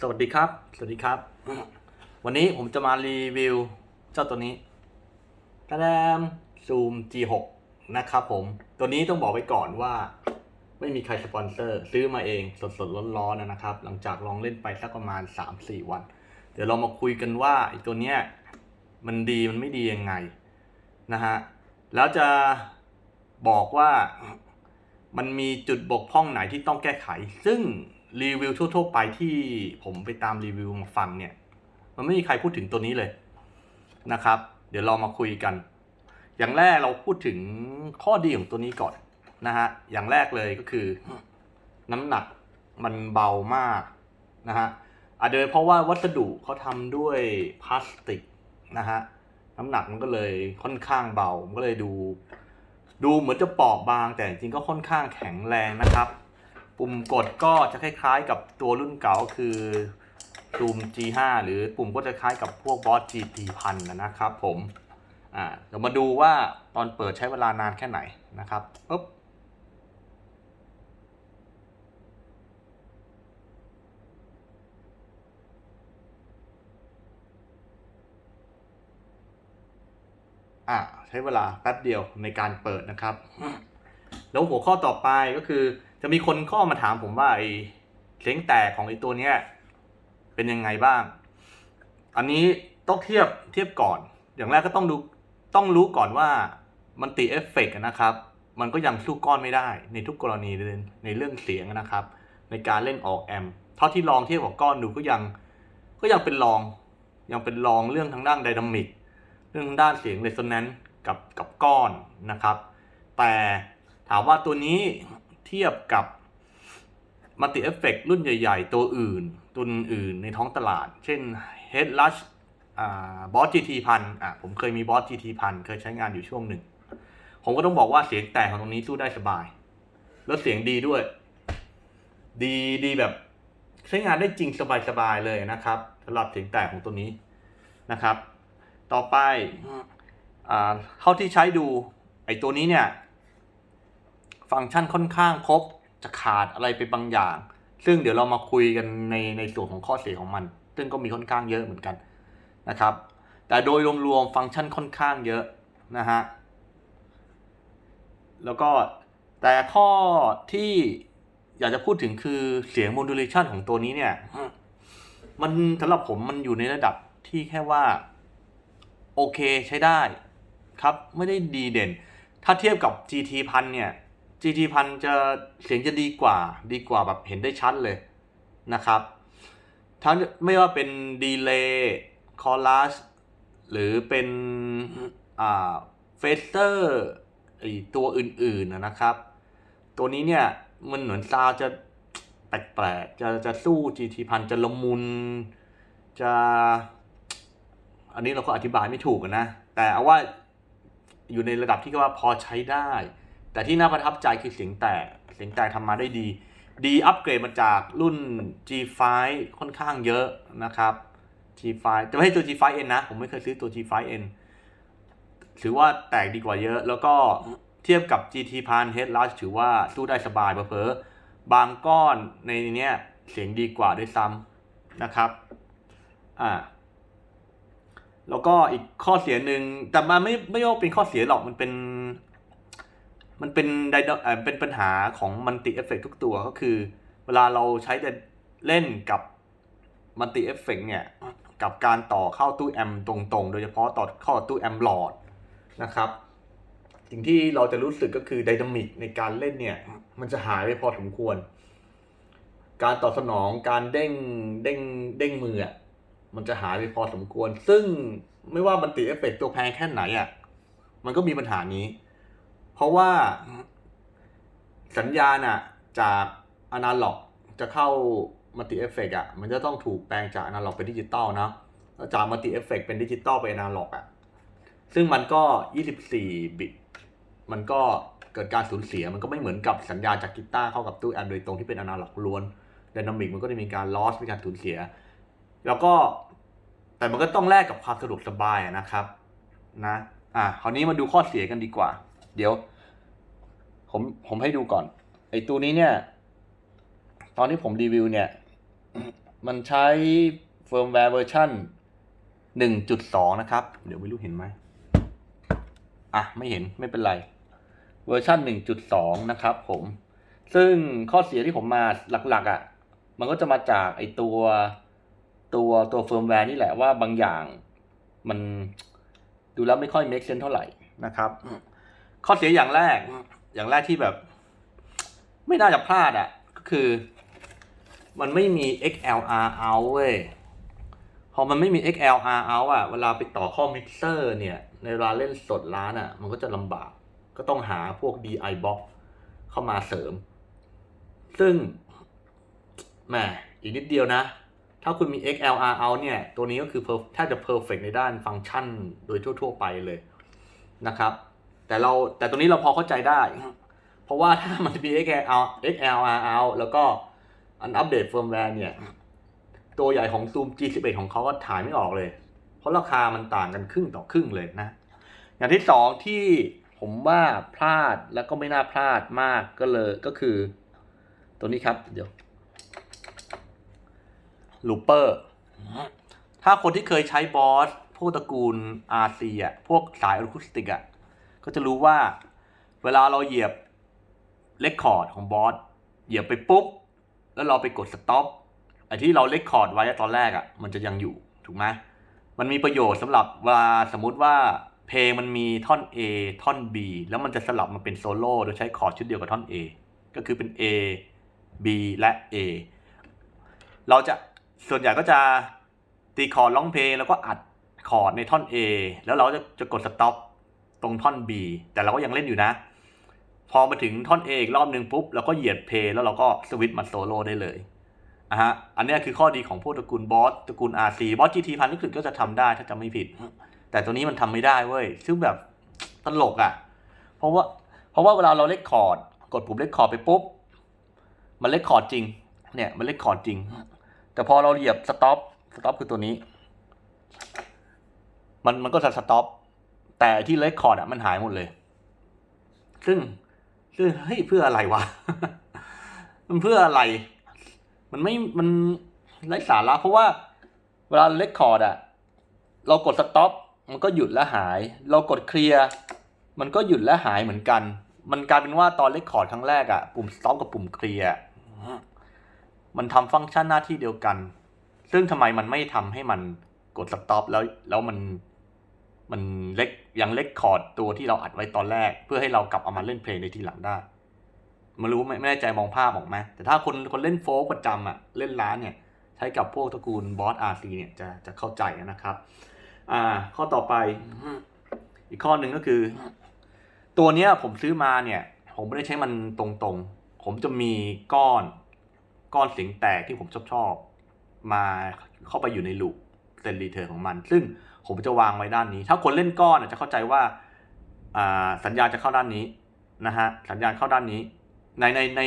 สวัสดีครับ สวัสดีครับ วันนี้ผมจะมารีวิวเจ้าตัวนี้ตะแดมซูม G6 นะครับผม ตัวนี้ต้องบอกไว้ก่อนว่า ไม่มีใครสปอนเซอร์ ซื้อมาเองสดๆร้อนๆนะครับ หลังจากลองเล่นไปสักประมาณ 3-4 วัน เดี๋ยวเรามาคุยกันว่าไอ้ตัวเนี้ยมันดีมันไม่ดียังไงนะฮะ แล้วจะบอกว่ามันมีจุดบกพร่องไหนที่ต้องแก้ไข ซึ่ง รีวิวทั่วๆไปที่ผมไปตามรีวิวมาฟังเนี่ย มันไม่มีใครพูดถึงตัวนี้เลยนะครับ เดี๋ยวเรามาคุยกัน อย่างแรกเราพูดถึงข้อดีของตัวนี้ก่อนนะฮะ อย่างแรกเลยก็คือ น้ำหนักมันเบามากนะฮะอาจจะเพราะว่าวัสดุเขาทำด้วยพลาสติกนะฮะน้ำหนักมันก็เลยค่อนข้างเบา มันก็เลยดู ดูเหมือนจะเปราะบางแต่จริงๆก็ค่อนข้างแข็งแรงนะครับ ปุ่มกดก็จะคล้ายๆกับตัวรุ่นเก่าคือซูม G5 หรือปุ่มก็จะคล้ายกับพวกบอส GT พันนะครับผมอ่าเดี๋ยวมาดูว่าตอนเปิดใช้เวลานานแค่ไหนนะครับปึ๊บอะใช้เวลาแป๊บเดียวในการเปิดนะครับ แล้วหัวข้อต่อไปก็คือ จะมีคนข้อมาถามผมว่าไอ้เสียงแตกของไอ้ตัวเนี้ยเป็นยังไงบ้าง อันนี้ต้องเทียบเทียบก่อน อย่างแรกก็ต้องดูต้องรู้ก่อนว่ามันติเอฟเฟกต์นะครับ มันก็ยังสู้ก้อนไม่ได้ในทุกกรณีเลยในเรื่องเสียงนะครับ ในการเล่นออกแอมเท่าที่ลองเทียบกับก้อนดูก็ยังก็ยังเป็นรองยังเป็นรองเรื่องทางด้านไดนามิกเรื่องทางด้านเสียงเร s โ n แนนซ์กับกับก้อนนะครับ แต่ถามว่าตัวนี้ เทียบกับมัลติเอฟเฟกรุ่นใหญ่ๆ ตัวอื่นตัวอื่นในท้องตลาด เช่น Head Rush อ่าบอส GT พันอะผมเคยมีบอส GT พันเคยใช้งานอยู่ช่วงหนึ่ง ผมก็ต้องบอกว่าเสียงแตกของตรงนี้สู้ได้สบาย แล้วเสียงดีด้วย ดีดีแบบใช้งานได้จริงสบายๆเลยนะครับสำหรับเสียงแตกของตัวนี้นะครับ ต่อไปอ่าเท่าที่ใช้ดูไอ้ตัวนี้เนี่ย ฟังก์ชันค่อนข้างครบจะขาดอะไรไปบางอย่าง ซึ่งเดี๋ยวเรามาคุยกันในในส่วนของข้อเสียของมัน ซึ่งก็มีค่อนข้างเยอะเหมือนกันนะครับ แต่โดยรวมๆฟังก์ชันค่อนข้างเยอะนะฮะแล้วก็แต่ข้อที่อยากจะพูดถึงคือเสียง modulation ของตัวนี้เนี่ย มันสำหรับผมมันอยู่ในระดับที่แค่ว่า โอเคใช้ได้ครับ ไม่ได้ดีเด่น ถ้าเทียบกับ GT พันเนี่ย GT พันจะเสียงจะดีกว่า ดีกว่าแบบเห็นได้ชัดเลยนะครับ ทั้งไม่ว่าเป็นดีเลย์คอรัสหรือเป็นอ่าเฟสเตอร์ไอตัวอื่นๆนะครับ ตัวนี้เนี่ยมันเหมือนซาวจะแปลกๆจะจะสู้ GT พันจะละมุนจะ อันนี้เราก็อธิบายไม่ถูกนะ แต่เอาว่าอยู่ในระดับที่ว่าพอใช้ได้ แต่ที่น่าประทับใจคือเสียงแตกเสียงแตกทำมาได้ดี ดีอัปเกรดมาจากรุ่น G5 ค่อนข้างเยอะนะครับ G5 แต่ไม่ใช่ตัว G5N นะ ผมไม่เคยซื้อตัว G5N ถือว่าแตกดีกว่าเยอะ แล้วก็เทียบกับ GT พัน Head Rush ถือว่าสู้ได้สบายเผลอๆบางก้อนในเนี้ยเสียงดีกว่าด้วยซ้ำนะครับ อ่า แล้วก็อีกข้อเสียหนึ่งแต่มันไม่ไม่ว่าเป็นข้อเสียหรอกมันเป็น มันเป็นไดโนเอ่อเป็นปัญหาของมัลติเอฟเฟกทุกตัวก็คือ เวลาเราใช้แต่เล่นกับมัลติเอฟเฟกเนี่ยกับการต่อเข้าตู้แอมตรงๆ โดยเฉพาะต่อเข้าตู้แอมหลอดนะครับ สิ่งที่เราจะรู้สึกก็คือไดนามิกในการเล่นเนี่ย มันจะหายไปพอสมควร การตอบสนองการเด้งเด้งเด้งมืออะมันจะหายไปพอสมควร ซึ่งไม่ว่ามันติเอฟเฟกต์ตัวแพงแค่ไหนอะมันก็มีปัญหานี้ เพราะว่าสัญญาณอะจากอนาล็อกจะเข้ามัลติเอฟเฟกต์อะมันจะต้องถูกแปลงจากอนาล็อกเป็นดิจิตอลนะจากมัลติเอฟเฟกต์เป็นดิจิตอลไปอนาล็อกอะซึ่งมันก็ 24 บิต มันก็เกิดการสูญเสียมันก็ไม่เหมือนกับสัญญาจากกีตาร์เข้ากับตู้แอมโดยตรงที่เป็นอนาล็อกล้วนไดนามิกมันก็จะมีการลอสมีการสูญเสีย แล้วก็แต่มันก็ต้องแลกกับความสะดวกสบายนะครับนะอะคราวนี้มาดูข้อเสียกันดีกว่า เดี๋ยว ผมผมให้ดูก่อน ไอตัวนี้เนี่ย ตอนที่ผมรีวิวเนี่ย มันใช้เฟิร์มแวร์เวอร์ชัน1.2 นะครับ เดี๋ยวไม่รู้เห็นไหมอะ ไม่เห็นไม่เป็นไร เวอร์ชัน1.2 นะครับผม ซึ่งข้อเสียที่ผมมาหลักๆอะ่ะ มันก็จะมาจากไอตัวตัวตัวเฟิร์มแวร์นี่แหละว่าบางอย่างมันดูแล้วไม่ค่อย make sense เท่าไหร่นะครับ ข้อเสียอย่างแรก อย่างแรกที่แบบ ไม่น่าจะพลาดอะ่ะ ก็คือ มันไม่มี XLR out เว้ยพอมันไม่มี XLR out อะ เวลาไปต่อข้อมิกเซอร์เนี่ย ในเวลาเล่นสดร้านอะ มันก็จะลำบาก ก็ต้องหาพวก DI box เข้ามาเสริม ซึ่งแหมอีกนิดเดียวนะ ถ้าคุณมี XLR out เนี่ย ตัวนี้ก็คือแทบจะ perfect ในด้านฟังก์ชันโดยทั่ว ๆ ไปเลยนะครับ แต่เราแต่ตัวนี้เราพอเข้าใจได้ เพราะว่าถ้ามันมี XLR XLR out แล้วก็อันอัปเดตเฟิร์มแวร์เนี่ย ตัวใหญ่ของ Zoom G11 ของเขาก็ถ่ายไม่ออกเลย เพราะราคามันต่างกันครึ่งต่อครึ่งเลยนะ อย่างที่สองที่ผมว่าพลาดแล้วก็ไม่น่าพลาดมากก็เลยก็คือ ตัวนี้ครับ เดี๋ยวลูเปอร์ถ้าคนที่เคยใช้บอส พวกตระกูล RC อะ พวกสายอะคูสติกอะ ก็จะรู้ว่า เวลาเราเหยียบเลคคอร์ดของบอสเหยียบไปปุ๊บ แล้วเราไปกดสต็อปไอ้ที่เราเลคคอร์ดไว้ตอนแรกอะ่ะ มันจะยังอยู่ถูกไหมมันมีประโยชน์สำหรับเวลาสมมุติว่าเพลงมันมีท่อน A ท่อน B แล้วมันจะสลับมาเป็นโซโล่โดยใช้คอร์ดชุดเดียวกับท่อน A ก็คือเป็น A B และ A เราจะส่วนใหญ่ก็จะตีคอร์ดร้องเพลงแล้วก็อัดคอร์ดในท่อน A แล้วเราจะจะกดสต็อป ตรงท่อน B แต่เราก็ยังเล่นอยู่นะ พอมาถึงท่อน A อีกรอบหนึ่งปุ๊บเราก็เหยียดเพลงแล้วเราก็สวิตช์มาโซโล่ได้เลยอะฮะอันเนี้ยคือข้อดีของพวกตระกูลบอสตระกูล RC บอส GT พันรู้สึกก็จะทำได้ถ้าจำไม่ผิด แต่ตัวนี้มันทำไม่ได้เว้ยซึ่งแบบตลกอะ เพราะว่าเพราะว่าเวลาเราเล่นคอร์ดกดปุ่มเล่นคอร์ดไปปุ๊บมันเล่นคอร์ดจริง เนี่ยมันเล่นคอร์ดจริง แต่พอเราเหยียบสต็อปสต็อปคือตัวนี้ มันมันก็จะสต็อป แต่ที่เล่นคอร์ดอะมันหายหมดเลย ซึ่งซึ่งเฮ้ยเพื่ออะไรวะ มันเพื่ออะไร มันไม่มันไร้สาระเพราะว่าเวลาเลคคอร์ดอะ เรากดสต็อปมันก็หยุดและหาย เรากดเคลียร์มันก็หยุดและหายเหมือนกัน มันกลายเป็นว่าตอนเลคคอร์ดครั้งแรกอะปุ่มสต็อปกับปุ่มเคลียร์มันทำฟังก์ชันหน้าที่เดียวกัน ซึ่งทำไมมันไม่ทำให้มันกดสต็อปแล้วแล้วมัน มันเล็กยังเล็กคอร์ดตัวที่เราอัดไว้ตอนแรก เพื่อให้เรากลับเอามาเล่นเพลงในทีหลังได้ไม่รู้ไม่ไม่แน่ใจมองภาพออกไหมแต่ถ้าคนคนเล่นโฟล์กประจำอะเล่นร้านเนี่ยใช้กับพวกตระกูลบอสอาร์ซีเนี่ยจะจะเข้าใจนะครับ อ่า ข้อต่อไป อีกข้อหนึ่งก็คือ ตัวเนี้ยผมซื้อมาเนี่ย ผมไม่ได้ใช้มันตรงๆ ผมจะมีก้อนก้อนเสียงแตกที่ผมชอบชอบมาเข้าไปอยู่ในลูปเซนรีเทอร์ของมัน ซึ่ง ผมจะวางไว้ด้านนี้ ถ้าคนเล่นก้อนจะเข้าใจว่าสัญญาณจะเข้าด้านนี้นะฮะสัญญาณเข้าด้านนี้ ในในใน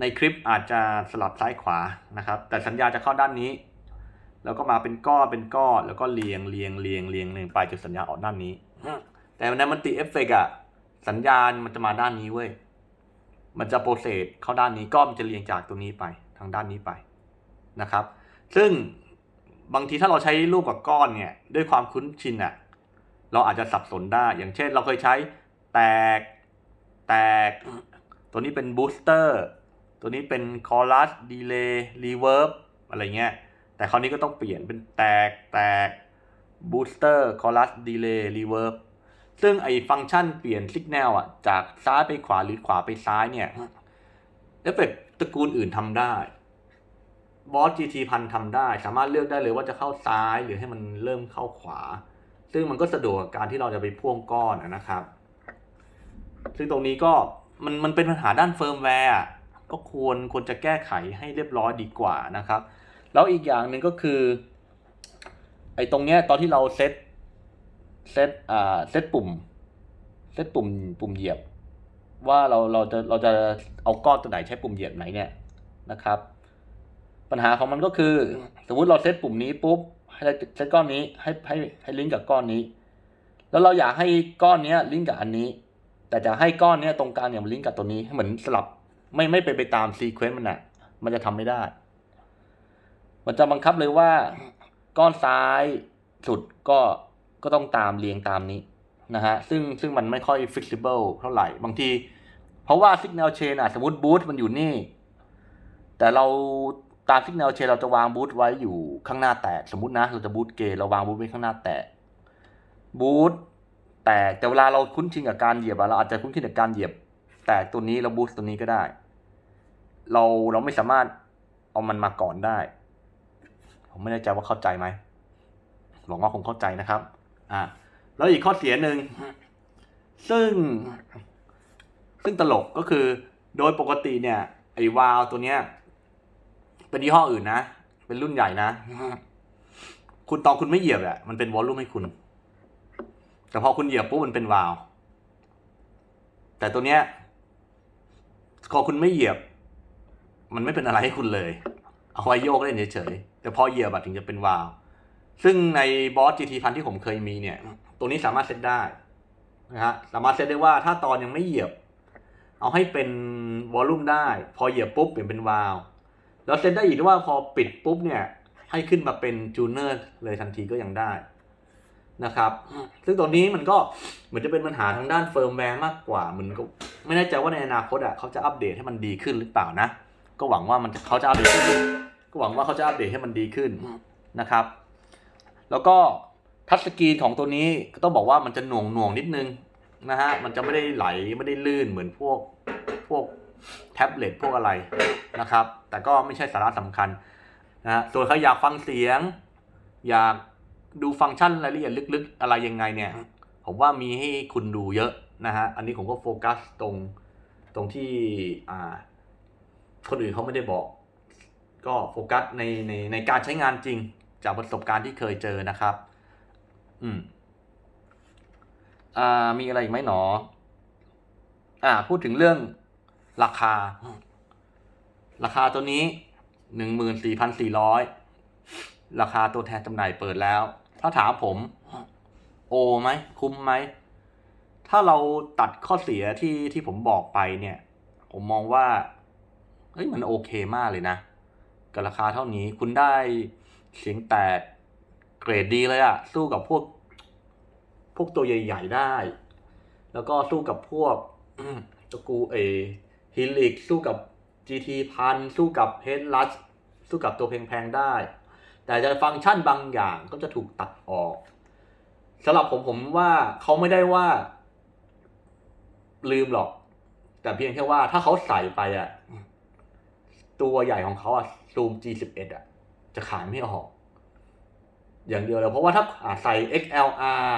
ในคลิปอาจจะสลับซ้ายขวานะครับ แต่สัญญาจะเข้าด้านนี้ แล้วก็มาเป็นก้อนเป็นก้อนแล้วก็เรียงเรียงเรียงเรียงเรียงไปจนสัญญาออกด้านนี้ แต่ในมันติเอฟเฟกอะสัญญาณมันจะมาด้านนี้เว้ยมันจะโปรเซสเข้าด้านนี้ก้อนมันจะเรียงจากตรงนี้ไปทางด้านนี้ไปนะครับ ซึ่ง บางทีถ้าเราใช้รูปกับก้อนเนี่ยด้วยความคุ้นชินอะเราอาจจะสับสนได้ อย่างเช่นเราเคยใช้แตก แตก ตัวนี้เป็นบูสเตอร์ ตัวนี้เป็นคอรัสดีเลย์รีเวิร์บอะไรเงี้ย แต่คราวนี้ก็ต้องเปลี่ยนเป็นแตก แตกบูสเตอร์คอรัสดีเลย์รีเวิร์บซึ่งไอ้ฟังก์ชันเปลี่ยนสัญญาณอะจากซ้ายไปขวาหรือขวาไปซ้ายเนี่ยเอฟเฟกต์ตระกูลอื่นทำได้ บอส GT พันทำได้ สามารถเลือกได้เลยว่าจะเข้าซ้ายหรือให้มันเริ่มเข้าขวา ซึ่งมันก็สะดวกการที่เราจะไปพ่วงก้อนนะครับ ซึ่งตรงนี้ก็มันมันเป็นปัญหาด้านเฟิร์มแวร์ก็ควรควรจะแก้ไขให้เรียบร้อยดีกว่านะครับ แล้วอีกอย่างหนึ่งก็คือไอ้ตรงเนี้ยตอนที่เราเซตเซตอ่าเซตปุ่มเซตปุ่มปุ่มเหยียบ ว่าเราเราจะเราจะเอาก้อนตัวไหนใช้ปุ่มเหยียบไหนเนี่ยนะครับ ปัญหาของมันก็คือ สมมติเราเซตปุ่มนี้ปุ๊บให้เซตก้อนนี้ให้ให้ให้ลิงก์กับก้อนนี้ แล้วเราอยากให้ก้อนนี้ลิงก์กับอันนี้ แต่จะให้ก้อนนี้ตรงกลางเนี่ยมันลิงก์กับตัวนี้ให้เหมือนสลับไม่ไม่ไปไปตามซีเควนต์มันอะมันจะทำไม่ได้ มันจะบังคับเลยว่า ก้อนซ้ายสุดก็ก็ต้องตามเรียงตามนี้นะฮะซึ่งซึ่งมันไม่ค่อย flexible เท่าไหร่ บางที เพราะว่า signal chain อะสมมติบูทมันอยู่นี่ แต่เรา ตาม signal chain เราจะวางบูทไว้อยู่ข้างหน้าแตกสมมตินะ เราจะบูทเกเราวางบูทไว้ข้างหน้าแตกบูทแตกแต่เวลาเราคุ้นชินกับการเหยียบเราอาจจะคุ้นชินกับการเหยียบ แตกตัวนี้แล้วบูทตัวนี้ก็ได้ เราเราไม่สามารถเอามันมาก่อนได้ ผมไม่แน่ใจว่าเข้าใจไหมหวังว่าคงเข้าใจนะครับ อ่าแล้วอีกข้อเสียหนึ่งซึ่ง ซึ่งตลกก็คือ โดยปกติเนี่ยไอ้วาล์วตัวเนี้ย เป็นยี่ห้ออื่นนะ เป็นรุ่นใหญ่นะ คุณตอนคุณไม่เหยียบอะมันเป็นวอลลุ่มให้คุณ แต่พอคุณเหยียบปุ๊บมันเป็นวาล์วแต่ตัวเนี้ยพอคุณไม่เหยียบ มันไม่เป็นอะไรให้คุณเลย เอาไว้โยกเล่นเฉยๆ แต่พอเหยียบอะถึงจะเป็นวาล์วซึ่งในบอส GT พันที่ผมเคยมีเนี่ย ตัวนี้สามารถเซตได้นะฮะ สามารถเซตได้ว่าถ้าตอนยังไม่เหยียบ เอาให้เป็นวอลลุ่มได้ พอเหยียบปุ๊บเปลี่ยนเป็นวาล์ว แล้วเซตได้อีกด้วยว่าพอปิดปุ๊บเนี่ย ให้ขึ้นมาเป็นจูเนอร์เลยทันทีก็ยังได้นะครับ ซึ่งตัวนี้มันก็เหมือนจะเป็นปัญหาทางด้านเฟิร์มแวร์มากกว่า มันก็ไม่แน่ใจว่าในอนาคตอะเขาจะอัปเดตให้มันดีขึ้นหรือเปล่านะ ก็หวังว่ามันจะเขาจะอัปเดตให้ก็หวังว่าเขาจะอัปเดตให้มันดีขึ้นนะครับ แล้วก็ทัชสกรีนของตัวนี้ก็ต้องบอกว่ามันจะหน่วงหน่วงๆนิดนึงนะฮะ มันจะไม่ได้ไหลไม่ได้ลื่นเหมือนพวกพวก แท็บเล็ตพวกอะไรนะครับ แต่ก็ไม่ใช่สาระสำคัญนะฮะส่วนใครอยากฟังเสียง อยากดูฟังก์ชันรายละเอียดลึกๆ อะไรยังไงเนี่ย ผมว่ามีให้คุณดูเยอะนะฮะ อันนี้ผมก็โฟกัสตรงตรงที่อ่าคนอื่นเขาไม่ได้บอก ก็โฟกัสในในในการใช้งานจริงจากประสบการณ์ที่เคยเจอนะครับ อืม อ่า มีอะไรอีกไหมหนอ อ่า พูดถึงเรื่อง ราคา ราคาตัวนี้หนึ่งหมื่นสี่พันสี่ร้อยราคาตัวแทนจำหน่ายเปิดแล้ว ถ้าถามผม โอไหมคุ้มไหม ถ้าเราตัดข้อเสียที่ที่ผมบอกไปเนี่ย ผมมองว่าเฮ้ยมันโอเคมากเลยนะ กับราคาเท่านี้คุณได้เสียงแตกเกรดดีเลยอะสู้กับพวก พวกตัวใหญ่ ๆได้ แล้วก็สู้กับพวกตระกูเอ ฮิลิกสู้กับ GT พันสู้กับเฮดลัสสู้กับตัวแพงๆได้ แต่จะฟังก์ชันบางอย่างก็จะถูกตัดออกสำหรับผมผมว่าเขาไม่ได้ว่า ลืมหรอก แต่เพียงแค่ว่าถ้าเขาใส่ไปอะตัวใหญ่ของเขาอะซูม G11 อะจะขายไม่ออก อย่างเดียวเลยเพราะว่าถ้าอ่าใส่ XLR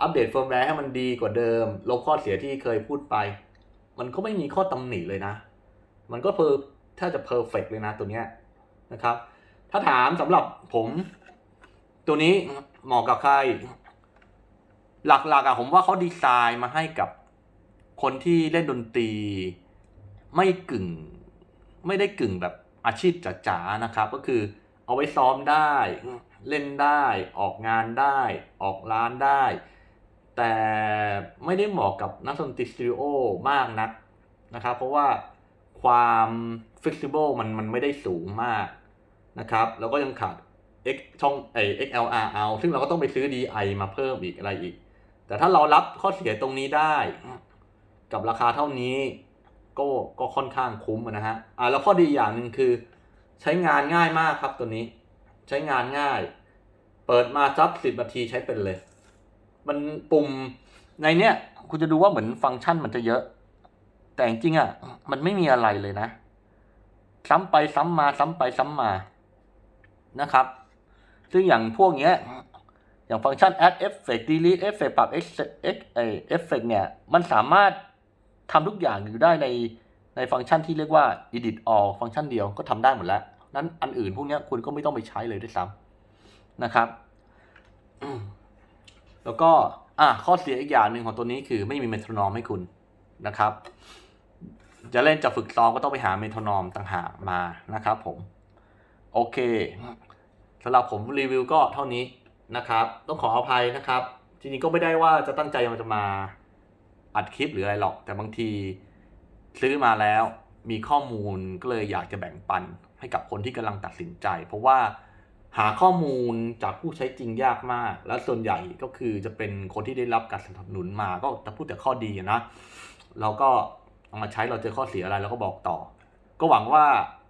อัปเดตเฟิร์มแวร์ให้มันดีกว่าเดิม ลบข้อเสียที่เคยพูดไป มันก็ไม่มีข้อตำหนิเลยนะ มันก็เพอร์ถ้าจะเพอร์เฟกเลยนะตัวเนี้ยนะครับ ถ้าถามสำหรับผม ตัวนี้เหมาะกับใคร หลักๆอะผมว่าเขาดีไซน์มาให้กับคนที่เล่นดนตรี ไม่กึ่ง ไม่ได้กึ่งแบบอาชีพจ๋าๆนะครับ ก็คือเอาไว้ซ้อมได้ เล่นได้ ออกงานได้ ออกร้านได้ แต่ไม่ได้เหมาะกับนักดนตรีสตูดิโอมากนักนะครับ เพราะว่าความ flexible มันมันไม่ได้สูงมากนะครับ แล้วก็ยังขาด X ช่องไอ XLR เอาซึ่งเราก็ต้องไปซื้อ DI มาเพิ่มอีกอะไรอีก แต่ถ้าเรารับข้อเสียตรงนี้ได้ กับราคาเท่านี้ก็ก็ค่อนข้างคุ้มนะฮะอ่าแล้วข้อดีอย่างหนึ่งคือ ใช้งานง่ายมากครับตัวนี้ ใช้งานง่าย เปิดมาซับสิบนาทีใช้เป็นเลย มันปุ่มในเนี้ยคุณจะดูว่าเหมือนฟังก์ชันมันจะเยอะ แต่จริงอะ มันไม่มีอะไรเลยนะ ซ้ำไปซ้ำมา ซ้ำไปซ้ำมานะครับ ซึ่งอย่างพวกเนี้ย อย่างฟังก์ชัน add effect delete effect ปรับ x x เอ effect เนี่ย มันสามารถทำทุกอย่างอยู่ได้ในในฟังก์ชันที่เรียกว่า edit all ฟังก์ชันเดียวก็ทำได้หมดแล้ว นั้นอันอื่นพวกเนี้ยคุณก็ไม่ต้องไปใช้เลยด้วยซ้ำนะครับ แล้วก็อะข้อเสียอีกอย่างหนึ่งของตัวนี้คือไม่มีเมโทรนอมให้คุณนะครับ จะเล่นจะฝึกซ้อมก็ต้องไปหาเมโทรนอมต่างหากมานะครับผม โอเคสำหรับผมรีวิวก็เท่านี้นะครับ ต้องขออภัยนะครับ จริงๆก็ไม่ได้ว่าจะตั้งใจมันจะมาอัดคลิปหรืออะไรหรอก แต่บางทีซื้อมาแล้วมีข้อมูลก็เลยอยากจะแบ่งปันให้กับคนที่กำลังตัดสินใจ เพราะว่า หาข้อมูลจากผู้ใช้จริงยากมาก และส่วนใหญ่ก็คือจะเป็นคนที่ได้รับการสนับสนุนมาก็จะพูดแต่ข้อดีนะเราก็เอามาใช้เราเจอข้อเสียอะไรเราก็บอกต่อ ก็หวังว่า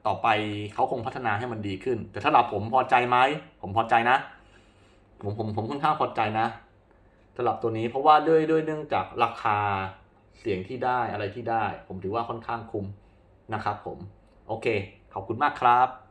ต่อไปเขาคงพัฒนาให้มันดีขึ้น แต่ถ้าเราผมพอใจไหมผมพอใจนะ ผมผมผมค่อนข้างพอใจนะสำหรับตัวนี้เพราะว่าด้วยด้วยเนื่องจากราคาเสียงที่ได้อะไรที่ได้ ผมถือว่าค่อนข้างคุ้มนะครับ ผม โอเค ขอบคุณมากครับ